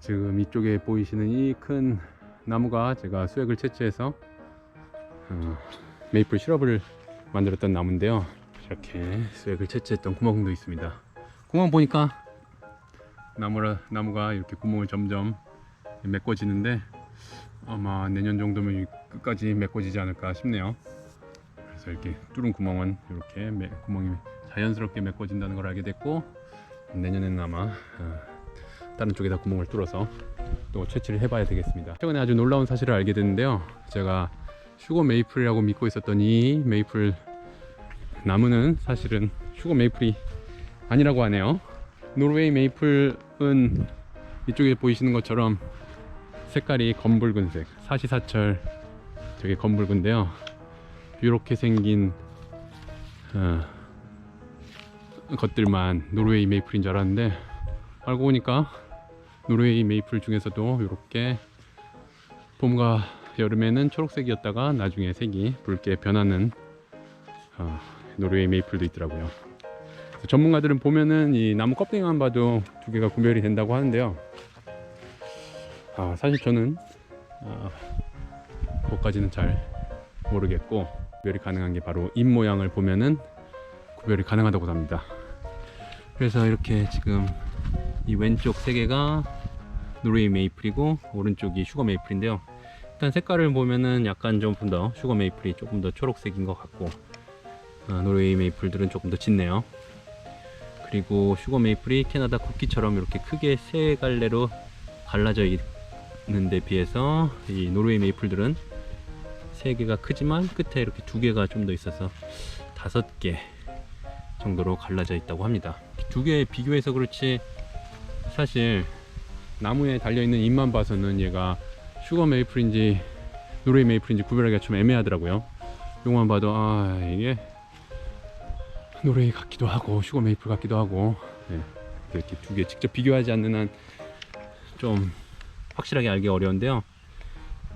지금 이쪽에 보이시는 이 큰 나무가 제가 수액을 채취해서 어, 메이플 시럽을 만들었던 나무인데요. 이렇게 수액을 채취했던 구멍도 있습니다. 구멍 보니까 나무라, 나무가 이렇게 구멍을 점점 메꿔지는데 아마 내년 정도면 끝까지 메꿔지지 않을까 싶네요. 그래서 이렇게 뚫은 구멍은 이렇게 매- 구멍이 자연스럽게 메꿔진다는 걸 알게 됐고 내년에는 아마 어, 다른 쪽에다 구멍을 뚫어서 또 채취를 해봐야 되겠습니다. 최근에 아주 놀라운 사실을 알게 됐는데요. 제가 슈거 메이플이라고 믿고 있었던 이 메이플 나무는 사실은 슈거 메이플이 아니라고 하네요. 노르웨이 메이플은 이쪽에 보이시는 것처럼 색깔이 검붉은색, 사시사철 되게 검붉은데요. 이렇게 생긴 어, 것들만 노르웨이 메이플인 줄 알았는데 알고 보니까 노르웨이 메이플 중에서도 이렇게 봄과 여름에는 초록색이었다가 나중에 색이 붉게 변하는 어, 노르웨이 메이플도 있더라고요. 전문가들은 보면은 이 나무 껍데기만 봐도 두 개가 구별이 된다고 하는데요. 아, 사실 저는 아, 그것까지는 잘 모르겠고 구별이 가능한 게 바로 잎 모양을 보면은 구별이 가능하다고 합니다. 그래서 이렇게 지금 이 왼쪽 세 개가 노르웨이 메이플이고 오른쪽이 슈거 메이플인데요. 일단 색깔을 보면은 약간 조금 더 슈거 메이플이 조금 더 초록색인 것 같고 아, 노르웨이 메이플들은 조금 더 짙네요. 그리고 슈거 메이플이 캐나다 국기처럼 이렇게 크게 세 갈래로 갈라져 있는데 비해서 이 노르웨이 메이플들은 세 개가 크지만 끝에 이렇게 두 개가 좀 더 있어서 다섯 개 정도로 갈라져 있다고 합니다. 두 개 비교해서 그렇지 사실 나무에 달려 있는 잎만 봐서는 얘가 슈거 메이플인지 노르웨이 메이플인지 구별하기가 좀 애매하더라고요. 이거만 봐도 아 이게 노르웨이 같기도 하고 슈거 메이플 같기도 하고 네, 이렇게 두 개 직접 비교하지 않는 한 좀 확실하게 알기 어려운데요.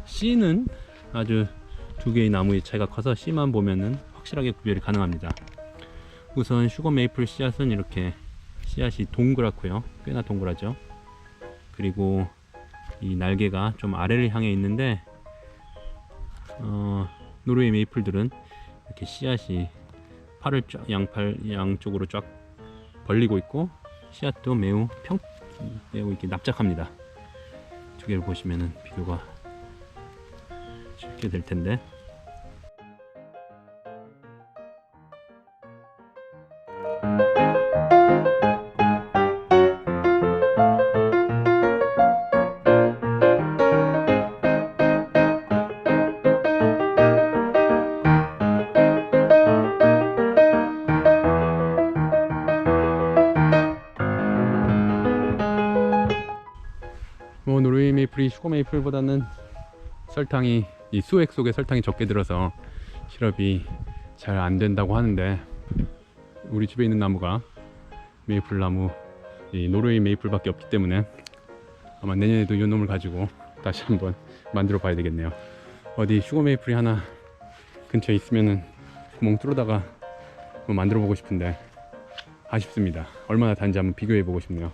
씨는 아주 두 개의 나무의 차이가 커서 씨만 보면은 확실하게 구별이 가능합니다. 우선 슈거 메이플 씨앗은 이렇게 씨앗이 동그랗고요. 꽤나 동그랗죠. 그리고 이 날개가 좀 아래를 향해 있는데 어, 노르웨이 메이플들은 이렇게 씨앗이 팔을 쫙 양팔 양쪽으로 쫙 벌리고 있고 씨앗도 매우 평 매우 이렇게 납작합니다. 두 개를 보시면은 비교가 쉽게 될 텐데 뭐 노르웨이 메이플이 슈거 메이플보다는 설탕이 이 수액 속에 설탕이 적게 들어서 시럽이 잘 안 된다고 하는데 우리 집에 있는 나무가 메이플 나무 이 노르웨이 메이플밖에 없기 때문에 아마 내년에도 이 놈을 가지고 다시 한번 만들어 봐야 되겠네요. 어디 슈거 메이플이 하나 근처에 있으면은 구멍 뚫어다가 만들어 보고 싶은데 아쉽습니다. 얼마나 단지 한번 비교해 보고 싶네요